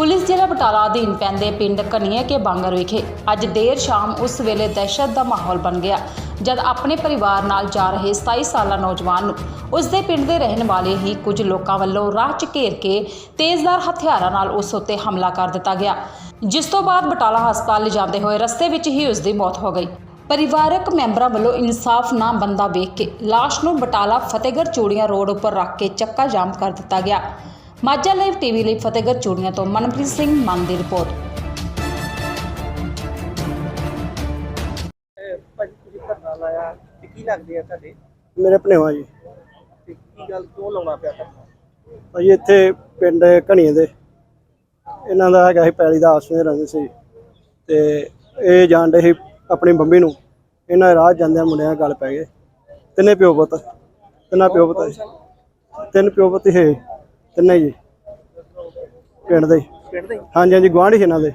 Police ਜ਼ਿਲ੍ਹਾ ਬਟਾਲਾ ਅਧੀਨ ਪੈਂਦੇ ਪਿੰਡ ਕਨੀਏ ਕੇ ਬਾਂਗਰ ਵਿਖੇ ਅੱਜ ਦੇਰ ਸ਼ਾਮ ਉਸ ਵੇਲੇ ਦਹਿਸ਼ਤ ਦਾ ਮਾਹੌਲ ਬਣ ਗਿਆ, ਜਦ ਆਪਣੇ ਪਰਿਵਾਰ ਨਾਲ ਜਾ ਰਹੇ 27 ਸਾਲਾ ਨੌਜਵਾਨ ਨੂੰ ਉਸ ਦੇ ਪਿੰਡ ਦੇ ਰਹਿਣ ਵਾਲੇ ਹੀ ਕੁਝ ਲੋਕਾਂ ਵੱਲੋਂ ਰਾਹ 'ਚ ਘੇਰ ਕੇ ਤੇਜ਼ਧਾਰ ਹਥਿਆਰਾਂ ਨਾਲ ਉਸ ਉੱਤੇ ਹਮਲਾ ਕਰ ਦਿੱਤਾ ਗਿਆ, ਜਿਸ ਤੋਂ ਬਾਅਦ ਬਟਾਲਾ ਹਸਪਤਾਲ ਲਿਜਾਂਦੇ ਹੋਏ ਰਸਤੇ ਵਿੱਚ ਹੀ ਉਸ ਦੀ ਮੌਤ ਹੋ ਗਈ। ਪਰਿਵਾਰਕ ਮੈਂਬਰਾਂ ਵੱਲੋਂ ਇਨਸਾਫ ਨਾ ਬੰਦਾ ਵੇਖ ਕੇ ਲਾਸ਼ ਨੂੰ ਬਟਾਲਾ ਫਤਿਹਗੜ੍ਹ ਚੂੜੀਆਂ ਰੋਡ ਉੱਪਰ ਰੱਖ ਕੇ ਚੱਕਾ ਜਾਮ ਕਰ ਦਿੱਤਾ ਗਿਆ। ਮਾਝਾ ਲਾਈਵ ਟੀਵੀ ਲਈ ਫਤਿਹਗੜ੍ਹ ਚੂੜੀਆਂ ਤੋਂ ਮਨਪ੍ਰੀਤ ਸਿੰਘ ਮੰਨ ਦੀ ਰਿਪੋਰਟ। ਭਾਜੀ ਤੁਸੀਂ ਧਰਨਾ ਲਾਇਆ ਤੇ ਕੀ ਲੱਗਦੇ ਆ ਤੁਹਾਡੇ? ਮੇਰੇ ਭਣੇਵਾ ਜੀ। ਤੇ ਕੀ ਗੱਲ ਕਿਉਂ ਲਾਉਣਾ ਪਿਆ ਧਰਨਾ? ਭਾਜੀ ਇੱਥੇ ਪਿੰਡ ਘਣੀਏ ਦੇ। ਇਹਨਾਂ ਦਾ ਹੈਗਾ ਸੀ ਪੈਲੀ ਦਾ ਆਸ ਵਿੱਚ ਰਹਿੰਦੇ ਸੀ। ਤੇ ਇਹ ਜਾਣਦੇ ਸੀ ਆਪਣੀ ਬੰਬੀ ਨੂੰ ਇਹਨਾਂ ਰਾਹ ਜਾਂਦਿਆਂ ਮੁੰਡਿਆਂ ਨਾਲ ਗੱਲ ਪੈ ਗਏ ਤਿੰਨੇ ਪਿਓ ਪੁੱਤ ਤਿੰਨਾਂ ਪਿਓ ਪੁੱਤ। ਤਿੰਨ ਪਿਓ ਪੁੱਤ ਸੀ ਤਿੰਨੇ ਜੀ। ਪਿੰਡ ਦੇ ਹੀ। ਪਿੰਡ ਦੇ ਹੀ? ਹਾਂਜੀ ਹਾਂਜੀ ਗੁਆਂਢੀ ਸੀ ਇਹਨਾਂ ਦੇ।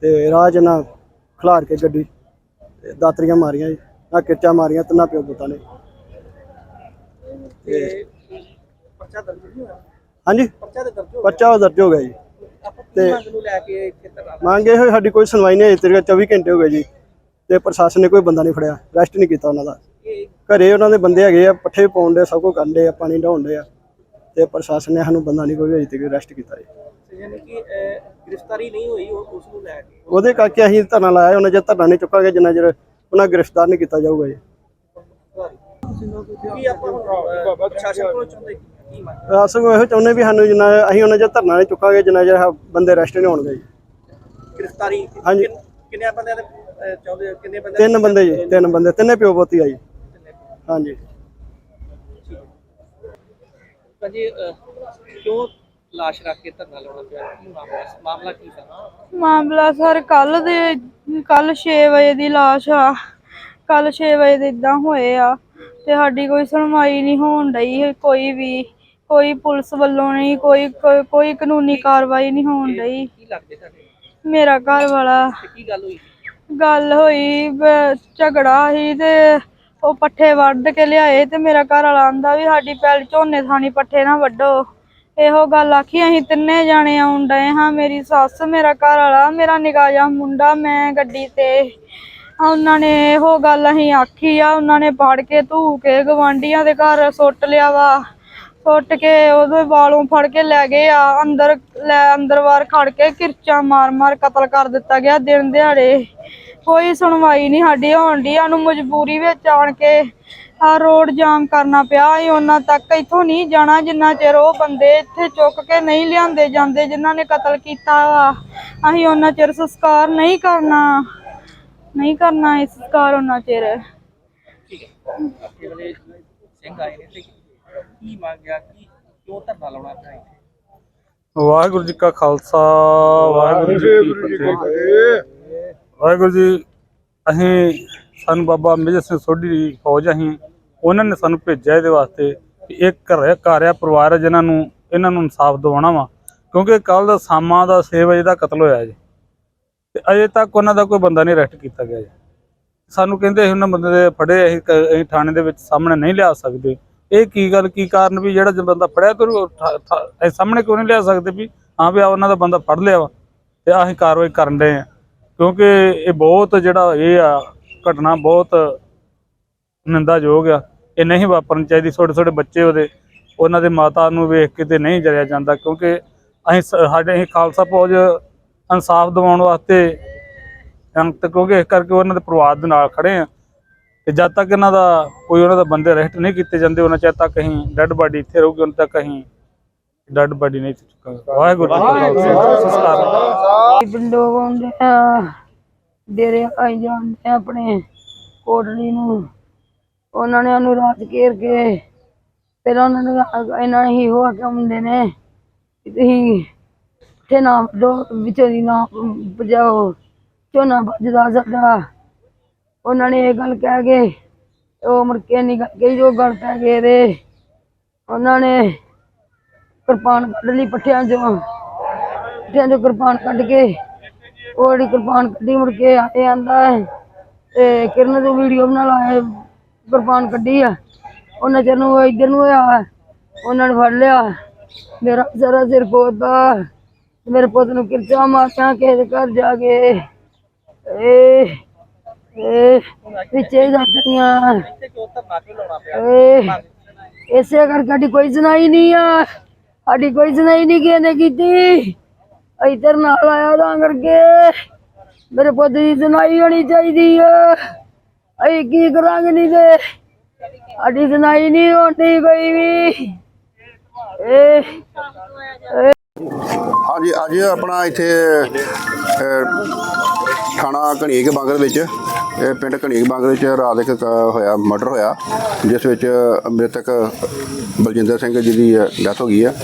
ਤੇ ਰਾਹ 'ਚ ਇਹਨਾਂ ਖਿਲਾਰ ਕੇ ਗੱਡੀ ਤੇ ਦਾਤਰੀਆਂ ਮਾਰੀਆਂ ਜੀ। ਨਾ ਕਿਰਚਾ ਮਾਰੀਆਂ ਤਿੰਨਾਂ ਪਿਓ ਪੁੱਤਾਂ ਨੇ। ਤੇ ਪਰਚਾ ਦਰਜ ਨਹੀਂ ਹੋਇਆ? ਹਾਂਜੀ। ਪਰਚਾ ਤੇ ਦਰਜ ਹੋ ਗਿਆ। ਬੱਚਾ ਉਹ ਦਰਜ ਹੋ ਗਿਆ ਜੀ। ਆਪਾਂ ਕੀ ਮੰਗ ਨੂੰ ਲੈ ਕੇ ਇੱਥੇ ਧਰਨਾ ਲਾਇਆ? ਮੰਗੇ ਹੋਏ ਸਾਡੀ ਕੋਈ ਸੁਣਵਾਈ ਨਹੀਂ ਅਜੇ ਤੱਕ 24 ਘੰਟੇ ਹੋ ਗਏ ਜੀ। ਤੇ ਪ੍ਰਸ਼ਾਸਨ ਨੇ ਕੋਈ ਬੰਦਾ ਨਹੀਂ ਫੜਿਆ। ਰੈਸਟ ਨਹੀਂ ਕੀਤਾ ਉਹਨਾਂ ਦਾ। ਇਹ ਘਰੇ ਉਹਨਾਂ ਦੇ ਬੰਦੇ ਹੈਗੇ ਆ ਪੱਠੇ ਪਾਉਣ ਦੇ ਸਭ ਕੁਝ ਕਰਨ ਦੇ ਆ ਪਾਣੀ ਢਾਉਣ ਦੇ ਆ। ਤੇ ਪ੍ਰਸ਼ਾਸਨ ਨੇ ਸਾਨੂੰ ਬੰਦਾ ਨਹੀਂ ਕੋਈ ਅਜੇ ਤੱਕ ਅਰੈਸਟ ਕੀਤਾ ਜੀ। ਯਾਨੀ ਕਿ ਗ੍ਰਿਫਤਾਰੀ ਨਹੀਂ ਹੋਈ ਉਸ ਨੂੰ ਲੈ ਕੇ। ਉਹਦੇ ਕਰਕੇ ਅਸੀਂ ਧਰਨਾ ਲਾਇਆ ਉਹਨਾਂ ਜੇ ਧਰਨਾ ਨਹੀਂ ਚੁੱਕਾਂਗੇ ਜਿੰਨਾ ਚਿਰ ਉਹਨਾਂ ਗ੍ਰਿਫਤਾਰ ਨਹੀਂ ਕੀਤਾ ਜਾਊਗਾ ਜੀ। ਕੀ ਆਪਾਂ ਪ੍ਰਸ਼ਾਸਨ ਕੋਲ ਚਾਹੁੰਦੇ ਕੀ ਮੰਗ? ਰਾਸਨ ਇਹੋ ਚਾਹੁੰਦੇ ਵੀ ਸਾਨੂੰ ਜਿੰਨਾ ਅਸੀਂ ਉਹਨਾਂ ਜੇ ਧਰਨਾ ਨਹੀਂ ਚੁੱਕਾਂਗੇ ਜਿੰਨਾ ਚਿਰ ਬੰਦੇ ਅਰੈਸਟ ਨਹੀਂ ਹੋਣਗੇ ਜੀ। ਗ੍ਰਿਫਤਾਰੀ ਹਾਂਜੀ। ਚਾਹੁੰਦੇ? ਕਿੰਨੇ ਬੰਦੇ ਤਿੰਨ ਬੰਦੇ ਜੀ ਤਿੰਨ ਬੰਦੇ ਤਿੰਨੇ ਪਿਓ ਪੁੱਤੀ ਆ ਜੀ। ਹਾਂਜੀ। ਭਾਜੀ ਅਹ, ਕਿਉਂ ਲਾਸ਼ ਰੱਖ ਕੇ ਧਰਨਾ ਲਾਉਣਾ ਪਿਆ? ਕੀ ਮਾਮਲਾ ਮਾਮਲਾ ਕੀ ਸੀ? ਮਾਮਲਾ ਸਰ ਕੱਲ ਦੇ ਕੱਲ 6 ਵਜੇ ਦੀ ਲਾਸ਼ ਆ। ਕੱਲ 6 ਵਜੇ ਦੇ ਇਦਾਂ ਹੋਏ ਆ ਤੇ ਸਾਡੀ ਕੋਈ ਸੁਣਵਾਈ ਨਹੀਂ ਹੋਣ ਡਈ ਕੋਈ ਵੀ ਕੋਈ ਪੁਲਿਸ ਵੱਲੋਂ ਨਹੀਂ ਕੋਈ ਕੋਈ- ਕੋਈ ਕਾਨੂੰਨੀ ਕਾਰਵਾਈ ਨਹੀਂ ਹੋਣ ਡਈ। ਕੀ ਲੱਗਦੇ ਤੁਹਾਡੇ? ਮੇਰਾ ਘਰ ਵਾਲਾ ਤੇ ਕੀ ਗੱਲ ਹੋਈ? ਗੱਲ ਹੋਈ ਬ- ਝਗੜਾ ਸੀ ਤੇ ਉਹ ਪੱਠੇ ਵੱਢ ਕੇ ਲਿਆਏ ਤੇ ਮੇਰਾ ਘਰ ਵਾਲਾ ਆਂਦਾ ਵੀ ਸਾਡੀ ਪੈਲ ਝੋਨੇ ਥਾਣੀ ਪੱਠੇ ਨਾ ਵੱਢੋ। ਇਹੋ ਗੱਲ ਆਖੀ, ਅਸੀਂ ਤਿੰਨੇ ਜਾਣੇ ਆਉਣ ਡਏ ਹਾਂ, ਮੇਰੀ ਸੱਸ, ਮੇਰਾ ਘਰ ਵਾਲਾ, ਮੇਰਾ ਨਿੱਕਾ ਜਿਹਾ ਮੁੰਡਾ, ਮੈਂ ਗੱਡੀ ਤੇ। ਉਹਨਾਂ ਨੇ ਇਹੋ ਗੱਲ ਅਸੀਂ ਆਖੀ ਆ, ਉਹਨਾਂ ਨੇ ਫੜ ਕੇ ਧੂ ਕੇ ਗਵਾਂਢੀਆਂ ਦੇ ਘਰ ਸੁੱਟ ਲਿਆ ਵਾ। ਸੁੱਟ ਕੇ ਉਹਦੇ ਵਾਲੋਂ ਫੜ ਕੇ ਲੈ ਗਏ ਆ, ਅੰਦਰ, ਲੈ ਅੰਦਰ ਵਾਰ ਖੜ ਕੇ ਕਿਰਚਾਂ ਮਾਰ ਮਾਰ ਕਤਲ ਕਰ ਦਿੱਤਾ ਗਿਆ ਦਿਨ ਦਿਹਾੜੇ। ਕੋਈ ਸੁਣਵਾਈ ਨਹੀਂ ਸਾਡੀ ਹੋਣ ਦੀ ਸਾਨੂੰ ਮਜਬੂਰੀ ਵਿੱਚ ਆਣ ਕੇ ਆ ਰੋਡ ਜਾਮ ਕਰਨਾ ਪਿਆ ਅਸੀਂ ਉਹਨਾਂ ਤੱਕ ਇੱਥੋਂ ਨਹੀਂ ਜਾਣਾ ਜਿੰਨਾ ਚਿਰ ਉਹ ਬੰਦੇ ਇੱਥੇ ਚੁੱਕ ਕੇ ਨਹੀਂ ਲਿਆਂਦੇ ਜਾਂਦੇ ਜਿਨ੍ਹਾਂ ਨੇ ਕਤਲ ਕੀਤਾ ਵਾ ਅਸੀਂ ਉਹਨਾਂ ਚਿਰ ਸੰਸਕਾਰ ਨਹੀਂ ਕਰਨਾ ਨਹੀਂ ਕਰਨਾ ਇਹ ਸੰਸਕਾਰ ਉਹਨਾਂ ਚਿਰ। ਠੀਕ ਹੈ। ਆਪਣੇ ਵੇਲੇ ਸਿੰਘ ਆਏ ਨੇ ਤੇ ਕੀ ਮੰਗਿਆ ਕੀ ਕਿਉਂ ਧਰਨਾ ਲਾਉਣਾ ਪਿਆ ਇੱਥੇ? ਵਾਹਿਗੁਰੂ ਜੀ ਕਾ ਖਾਲਸਾ ਵਾਹਿਗੁਰੂ ਜੀ ਕੀ ਫਤਿਹ। ਵਾਹਿਗੁਰੂ ਜੀ, ਅਸੀਂ ਸਾਨੂੰ ਬਾਬਾ ਮੇਜਰ ਸਿੰਘ ਸੋਢੀ ਦੀ ਫੌਜ ਅਸੀਂ, ਉਹਨਾਂ ਨੇ ਸਾਨੂੰ ਭੇਜਿਆ ਇਹਦੇ ਵਾਸਤੇ ਕਿ ਇੱਕ ਘਰ ਘਰ ਆ ਪਰਿਵਾਰ ਹੈ ਜਿਨ੍ਹਾਂ ਨੂੰ, ਇਹਨਾਂ ਨੂੰ ਇਨਸਾਫ ਦਿਵਾਉਣਾ ਵਾ। ਕਿਉਂਕਿ ਕੱਲ ਦਾ ਸਾਮਾਂ ਦਾ 6 ਵਜੇ ਦਾ ਕਤਲ ਹੋਇਆ ਜੀ। ਤੇ ਅਜੇ ਤੱਕ ਉਹਨਾਂ ਦਾ ਕੋਈ ਬੰਦਾ ਨਹੀਂ ਅਰੈਸਟ ਕੀਤਾ ਗਿਆ ਜੀ। ਸਾਨੂੰ ਕਹਿੰਦੇ ਅਸੀਂ ਉਹਨਾਂ ਬੰਦੇ ਦੇ ਫੜੇ, ਅਸੀਂ ਕ- ਅਸੀਂ ਥਾਣੇ ਦੇ ਵਿੱਚ ਸਾਹਮਣੇ ਨਹੀਂ ਲਿਆ ਸਕਦੇ। ਇਹ ਕੀ ਗੱਲ, ਕੀ ਕਾਰਨ ਵੀ ਜਿਹੜਾ ਜੇ ਬੰਦਾ ਫੜਿਆ ਤੇ ਉਹ ਠਾ- ਅਸੀਂ ਸਾਹਮਣੇ ਕਿਉਂ ਨਹੀਂ ਲਿਆ ਸਕਦੇ ਵੀ, ਹਾਂ ਵੀ ਆ ਉਹਨਾਂ ਦਾ ਬੰਦਾ ਫੜ ਲਿਆ ਵਾ। ਤੇ ਅਸੀਂ ਕਾਰਵਾਈ ਕਰਨ ਦੇ ਆ। ਕਿਉਂਕਿ ਇਹ ਬਹੁਤ ਜਿਹੜਾ ਇਹ ਆ ਘਟਨਾ ਬਹੁਤ ਨਿੰਦਾਯੋਗ ਆ। ਇਹ ਨਹੀਂ ਵਾਪਰਨੀ ਚਾਹੀਦੀ। ਛੋਟੇ ਛੋਟੇ ਬੱਚੇ ਉਹਦੇ, ਉਹਨਾਂ ਦੇ ਮਾਤਾ ਨੂੰ ਵੇਖ ਕੇ ਤੇ ਨਹੀਂ ਜਰਿਆ ਜਾਂਦਾ ਕਿਉਂਕਿ ਅਸੀਂ ਸ- ਸਾਡੇ ਅਸੀਂ ਖਾਲਸਾ ਫੌਜ ਇਨਸਾਫ ਦਿਵਾਉਣ ਵਾਸਤੇ ਅੰਤ ਕਿਉਂਕਿ ਇਸ ਕਰਕੇ ਉਹਨਾਂ ਦੇ ਪਰਿਵਾਰ ਦੇ ਨਾਲ ਖੜੇ ਆ। ਤੇ ਜਦ ਤੱਕ ਇਹਨਾਂ ਦਾ ਕੋਈ ਉਹਨਾਂ ਦਾ ਬੰਦੇ ਅਰੈਸਟ ਨਹੀਂ ਕੀਤੇ ਜਾਂਦੇ, ਉਹਨਾਂ ਚਿਰ ਤੱਕ ਅਸੀਂ ਡੈੱਡ ਬਾਡੀ ਇੱਥੇ ਰਹੂਗੀ, ਉਹਨਾਂ ਤੱਕ ਅਸੀਂ ਡੈੱਡ ਬਾਡੀ ਨਹੀਂ ਚੁੱਕਾਂਗੇ ਵਾਹਿਗੁਰੂ ਜੀ ਕਾ ਖਾਲਸਾ। ਸੰਸਕਾਰ ਪਿੰਡੋਂ ਆਉਂਦੇ ਆ ਡੇਰੇ ਆਈ ਜਾਂਦੇ ਆ ਆਪਣੇ ਕੋਟਲੀ ਨੂੰ। ਉਹਨਾਂ ਨੇ ਉਹਨੂੰ ਰਾਤ ਘੇਰ ਕੇ ਪਹਿਲਾਂ ਉਹਨਾਂ ਨੇ ਇਹਨਾਂ ਨੇ ਹੀ ਹੋ ਕੇ ਮੁੰਡੇ ਨੇ ਕਿ ਤੁਸੀਂ ਤੇ ਨਾ ਦੋ ਵਿੱਚ ਦੀ ਨਾ ਬਜਾਓ ਝੋਨਾ ਵੱਜਦਾ ਸਾਡਾ। ਉਹਨਾਂ ਨੇ ਇਹ ਗੱਲ ਕਹਿ ਕੇ ਉਹ ਮੁੜ ਕੇ ਨਿਕਲ ਗਈ ਜੋ ਗੱਲ ਪੈ ਗਏ ਦੇ ਉਹਨਾਂ ਨੇ ਕਿਰਪਾਨ ਕੱਢ ਲਈ ਪੱਠਿਆਂ ਚੋਂ। ਪੱਠਿਆਂ ਚੋਂ ਕਿਰਪਾਨ ਕੱਢ ਕੇ ਉਹ ਜਿਹੜੀ ਕਿਰਪਾਨ ਕੱਢੀ ਮੁੜ ਕੇ ਆਏ ਆਂਦਾ ਹੈ। ਤੇ ਕਿਰਨ ਦੀ ਵੀਡੀਓ ਬਣਾ ਲਾਏ ਕਿਰਪਾਨ ਕੱਢੀ ਆ। ਉਹਨਾਂ ਚਿਰ ਨੂੰ ਇੱਧਰ ਨੂੰ ਹੋਇਆ ਉਹਨਾਂ ਨੇ ਫੜ ਲਿਆ। ਮੇਰਾ ਸਾਰਾ ਸਿਰ ਖੋਦਾ ਤੇ ਮੇਰੇ ਪੁੱਤ ਨੂੰ ਕਿਰਚਾ ਮਾਰਦਾ ਕਿਸੇ ਦੇ ਘਰ ਜਾ ਕੇ ਏ ਏ ਪਿੱਛੇ ਜਾਂਦੀਆਂ ਏ ਇਸੇ ਕਰਕੇ ਸਾਡੀ ਕੋਈ ਸੁਣਾਈ ਨਹੀਂ ਆ। ਸਾਡੀ ਕੋਈ ਸੁਣਾਈ ਨਹੀਂ ਕਿਸੇ ਨੇ ਕੀਤੀ। ਇੱਧਰ ਨਾਲ ਆਇਆ ਤਾਂ ਕਰਕੇ ਮੇਰੇ ਪੁੱਤ ਦੀ ਸੁਣਾਈ ਹੋਣੀ ਚਾਹੀਦੀ ਆ। ਅਸੀਂ ਕੀ ਕਰਾਂਗੇ ਨਹੀਂ ਤੇ? ਸਾਡੀ ਸੁਣਾਈ ਨਹੀਂ ਹੁੰਦੀ ਕੋਈ ਵੀ। ਏ ਹਾਂਜੀ ਅੱਜ ਆਪਣਾ ਇੱਥੇ ਅਹ, ਥਾਣਾ ਘਣੀਕ ਬਾਂਗਰ ਵਿੱਚ। ਇਹ ਪਿੰਡ ਘਣੀਕ ਬਾਂਗਰ ਵਿੱਚ ਰਾਤ ਇੱਕ ਹੋਇਆ, ਮਰਡਰ ਹੋਇਆ, ਜਿਸ ਵਿੱਚ ਮ੍ਰਿਤਕ ਬਲਜਿੰਦਰ ਸਿੰਘ ਜੀ ਦੀ ਡੈਥ ਹੋ ਗਈ ਹੈ।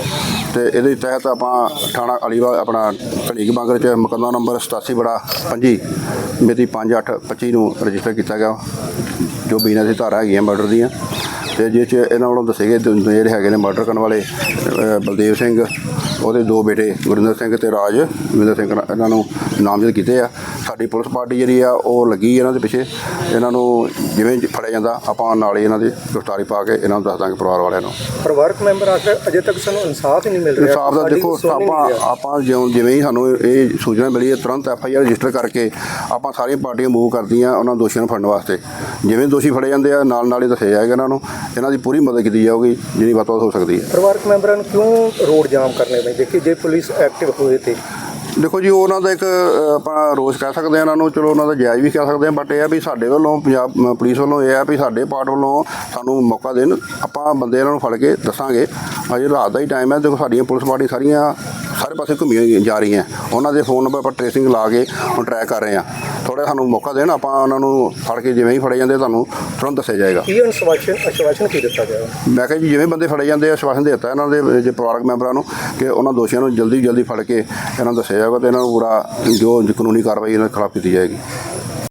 ਤੇ ਇਹਦੇ ਤਹਿਤ ਆਪਾਂ ਥਾਣਾ ਅਲੀਵਾਲ, ਆਪਣਾ ਘਣੀਕ ਬਾਂਗਰ ਵਿੱਚ ਮੁਕੱਦਮਾ ਨੰਬਰ 87 ਬੜਾ 25 ਮਿਤੀ 5/8/25 ਨੂੰ ਰਜਿਸਟਰ ਕੀਤਾ ਗਿਆ, ਜੋ ਬੀਨਾ ਦੀ ਧਾਰਾ ਹੈਗੀਆਂ ਮਰਡਰ ਦੀਆਂ। ਤੇ ਜਿਸ 'ਚ ਇਹਨਾਂ ਵੱਲੋਂ ਦੱਸੇ ਗਏ ਜਿਹੜੇ ਹੈਗੇ ਨੇ ਮਰਡਰ ਕਰਨ ਵਾਲੇ ਬਲਦੇਵ ਸਿੰਘ ਉਹਦੇ ਦੋ ਬੇਟੇ ਗੁਰਿੰਦਰ ਸਿੰਘ ਤੇ ਰਾਜ। ਗੁਰਿੰਦਰ ਸਿੰਘ ਇਹਨਾਂ ਨੂੰ ਨਾਮਜ਼ਦ ਕੀਤੇ ਆ। ਸਾਡੀ ਪੁਲਿਸ ਪਾਰਟੀ ਜਿਹੜੀ ਆ ਉਹ ਲੱਗੀ ਇਹਨਾਂ ਦੇ ਪਿੱਛੇ। ਇਹਨਾਂ ਨੂੰ ਜਿਵੇਂ ਫੜਿਆ ਜਾਂਦਾ ਆਪਾਂ ਨਾਲ ਹੀ ਇਹਨਾਂ ਦੀ ਗ੍ਰਿਫਤਾਰੀ ਪਾ ਕੇ ਇਹਨਾਂ ਨੂੰ ਦੱਸ ਦਾਂਗੇ ਪਰਿਵਾਰ ਵਾਲਿਆਂ ਨੂੰ। ਪਰਿਵਾਰਕ ਮੈਂਬਰ ਆਖਰ ਅਜੇ ਤੱਕ ਸਾਨੂੰ ਇਨਸਾਫ ਹੀ ਨਹੀਂ ਮਿਲ ਰਿਹਾ। ਇਨਸਾਫ ਦਾ ਦੇਖੋ ਆਪਾਂ। ਆਪਾਂ ਜਿਉਂ ਜਿਵੇਂ ਹੀ ਸਾਨੂੰ ਇਹ ਸੂਚਨਾ ਮਿਲੀ ਹੈ ਤੁਰੰਤ ਐਫ ਆਈ ਆਰ ਰਜਿਸਟਰ ਕਰਕੇ ਆਪਾਂ ਸਾਰੀਆਂ ਪਾਰਟੀਆਂ ਮੂਵ ਕਰਦੀਆਂ ਉਹਨਾਂ ਦੋਸ਼ੀਆਂ ਨੂੰ ਫੜਨ ਵਾਸਤੇ। ਜਿਵੇਂ ਦੋਸ਼ੀ ਫੜੇ ਜਾਂਦੇ ਆ ਨਾਲ ਨਾਲ ਹੀ ਦੱਸਿਆ ਜਾਏਗਾ ਇਹਨਾਂ ਨੂੰ। ਇਹਨਾਂ ਦੀ ਪੂਰੀ ਮਦਦ ਕੀਤੀ ਜਾਊਗੀ ਜਿੰਨੀ ਵੱਧ ਤੋਂ ਵੱਧ ਹੋ ਸਕਦੀ ਹੈ। ਪਰਿਵਾਰਕ ਮੈਂਬਰਾਂ ਨੂੰ ਕਿਉਂ ਰੋਡ ਜਾਮ ਕਰਨੇ ਪੈਂਦੇ? ਕਿ ਜੇ ਪੁਲਿਸ ਐਕਟਿਵ ਹੋਏ ਤੇ? ਦੇਖੋ ਜੀ ਉਹਨਾਂ ਦਾ ਇੱਕ ਅ, ਆਪਣਾ ਰੋਸ ਕਹਿ ਸਕਦੇ ਆ ਇਹਨਾਂ ਨੂੰ ਚਲੋ ਉਹਨਾਂ ਦਾ ਜਾਇਜ਼ ਵੀ ਕਹਿ ਸਕਦੇ ਆ ਬਟ ਇਹ ਆ ਵੀ ਸਾਡੇ ਵੱਲੋਂ ਪੰਜਾਬ ਪੁਲਿਸ ਵੱਲੋਂ ਇਹ ਆ ਵੀ ਸਾਡੇ ਪਾਰਟ ਵੱਲੋਂ ਸਾਨੂੰ ਮੌਕਾ ਦੇਣ ਆਪਾਂ ਬੰਦੇ ਇਹਨਾਂ ਨੂੰ ਫੜ ਕੇ ਦੱਸਾਂਗੇ। ਅਜੇ ਰਾਤ ਦਾ ਹੀ ਟਾਈਮ ਹੈ ਦੇਖੋ ਸਾਡੀਆਂ ਪੁਲਿਸ ਪਾਰਟੀ ਸਾਰੀਆਂ ਸਾਰੇ ਪਾਸੇ ਘੁੰਮੀਆਂ ਜਾ ਰਹੀਆਂ। ਉਹਨਾਂ ਦੇ ਫੋਨ ਨੰਬਰ ਆਪਾਂ ਟ੍ਰੇਸਿੰਗ ਲਾ ਕੇ ਹੁਣ ਟਰੈਕ ਕਰ ਰਹੇ ਆ ਥੋੜਾ ਸਾਨੂੰ ਮੌਕਾ ਦੇਣ ਆਪਾਂ ਉਹਨਾਂ ਨੂੰ ਫੜ ਕੇ ਜਿਵੇਂ ਹੀ ਫੜੇ ਜਾਂਦੇ ਤੁਹਾਨੂੰ ਤੁਰੰਤ ਦੱਸਿਆ ਜਾਏਗਾ। ਕੀ ਅਨਸ਼ਵਾਸਨ ਅਸ਼ਵਾਸਨ ਕੀ ਦਿੱਤਾ ਗਿਆ? ਮੈਂ ਕਿਹਾ ਜੀ ਜਿਵੇਂ ਬੰਦੇ ਫੜੇ ਜਾਂਦੇ ਆ ਦੇ ਦਿੱਤਾ ਇਹਨਾਂ ਦੇ ਜੇ ਪਰਿਵਾਰਕ ਮੈਂਬਰਾਂ ਨੂੰ ਕਿ ਉਹਨਾਂ ਦੋਸ਼ੀਆਂ ਨੂੰ ਜਲਦੀ ਜਲਦੀ ਫੜ ਕੇ ਇਹਨਾਂ ਨੂੰ ਦੱਸਿਆ ਜਾਊਗਾ ਤੇ ਇਹਨਾਂ ਨੂੰ ਪੂਰਾ ਜੋ ਕਾਨੂੰਨੀ ਕਾਰਵਾਈ ਇਹਨਾਂ ਖਿਲਾਫ ਕੀਤੀ ਜਾਏਗੀ।